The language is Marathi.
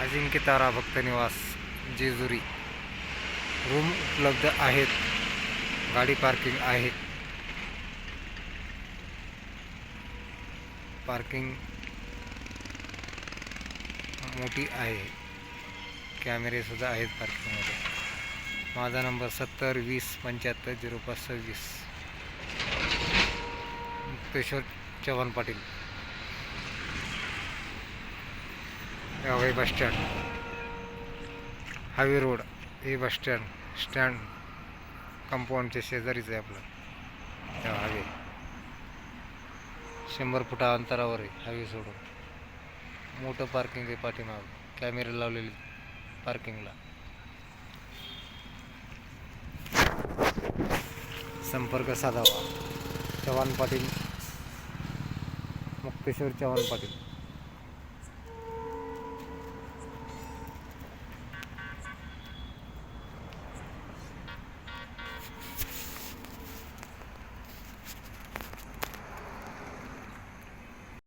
अजिंक्य तारा भक्त निवास जेजुरी. रूम उपलब्ध आहेत. गाडी पार्किंग आहे. पार्किंग मोठी आहे. कॅमेरेसुद्धा आहेत पार्किंगमध्ये. माझा नंबर सत्तर वीस पंच्याहत्तर झिरो पाच सव्वीस. मुक्तेश्वर चव्हाण पाटील. यावे बस स्टँड। हायवे रोड हे बस स्टँड स्टँड कंपाऊंडच्या शेजारीच आहे आपलं. त्या हायवे शंभर फुटा अंतरावर आहे हायवे सोडून. मोठं पार्किंग आहे पाठीमागं. कॅमेरे लावलेली पार्किंगला संपर्क साधावा. चव्हाण पाटील. मुक्तेश्वर चव्हाण पाटील.